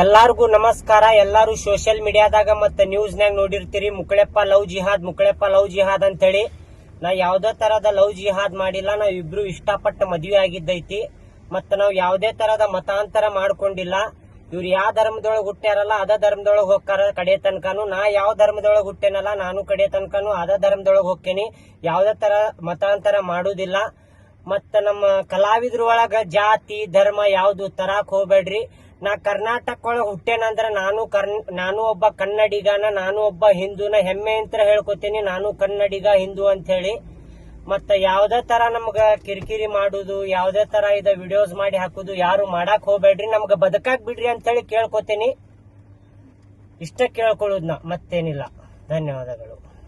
ಎಲ್ಲಾರ್ಗೂ ನಮಸ್ಕಾರ. ಎಲ್ಲಾರು ಸೋಷಿಯಲ್ ಮೀಡಿಯಾದಾಗ ಮತ್ತೆ ನ್ಯೂಸ್ನ್ಯಾಗ ನೋಡಿರ್ತೀರಿ. Mukaleppa love jihad, Mukaleppa love jihad ಅಂತೇಳಿ. ನಾ ಯಾವ್ದೇ ತರದ ಲವ್ ಜಿಹಾದ್ ಮಾಡಿಲ್ಲ. ನಾವ್ ಇಬ್ರು ಇಷ್ಟಪಟ್ಟ ಮದ್ವೆ ಆಗಿದ್ದೈತಿ. ಮತ್ತ ನಾವ್ ಯಾವ್ದೇ ತರದ ಮತಾಂತರ ಮಾಡ್ಕೊಂಡಿಲ್ಲ. ಇವ್ರು ಯಾವ ಧರ್ಮದೊಳಗೆ ಹುಟ್ಟ್ಯಾರಲ್ಲ, ಅದ ಧರ್ಮದೊಳಗೆ ಹೋಗ್ತಾರ ಕಡೆ ತನಕನು. ನಾ ಯಾವ ಧರ್ಮದೊಳಗೆ ಹುಟ್ಟೇನಲ್ಲ, ನಾನು ಕಡೆ ತನಕನು ಅದ ಧರ್ಮದೊಳಗೆ ಹೋಗ್ತೇನಿ ಯಾವ್ದೇ ತರ ಮತಾಂತರ ಮಾಡುದಿಲ್ಲ. ಮತ್ತ ನಮ್ಮ ಕಲಾವಿದ್ರ ಒಳಗ ಜಾತಿ, ಧರ್ಮ ಯಾವ್ದು ತರಾಕ್ ಹೋಗ್ಬೇಡ್ರಿ. ನಾ ಕರ್ನಾಟಕ ಒಳಗ ಹುಟ್ಟೇನಂದ್ರ ನಾನು ನಾನು ಒಬ್ಬ ಕನ್ನಡಿಗನ, ನಾನು ಒಬ್ಬ ಹಿಂದೂನ ಹೆಮ್ಮೆ ಅಂತ ಹೇಳ್ಕೊತೀನಿ. ನಾನು ಕನ್ನಡಿಗ, ಹಿಂದೂ ಅಂತ ಹೇಳಿ. ಮತ್ತ ಯಾವ್ದೇ ತರ ನಮ್ಗ ಕಿರಿಕಿರಿ ಮಾಡುದು, ಯಾವ್ದೇ ತರ ಇದ ವಿಡಿಯೋಸ್ ಮಾಡಿ ಹಾಕುದು, ಯಾರು ಮಾಡಾಕ್ ಹೋಗ್ಬೇಡ್ರಿ. ನಮ್ಗ ಬದುಕಾಕ್ ಬಿಡ್ರಿ ಅಂತ ಹೇಳಿ ಕೇಳ್ಕೊತೀನಿ. ಇಷ್ಟ ಕೇಳ್ಕೊಳ್ಳೋದು ನಾ, ಮತ್ತೇನಿಲ್ಲ. ಧನ್ಯವಾದಗಳು.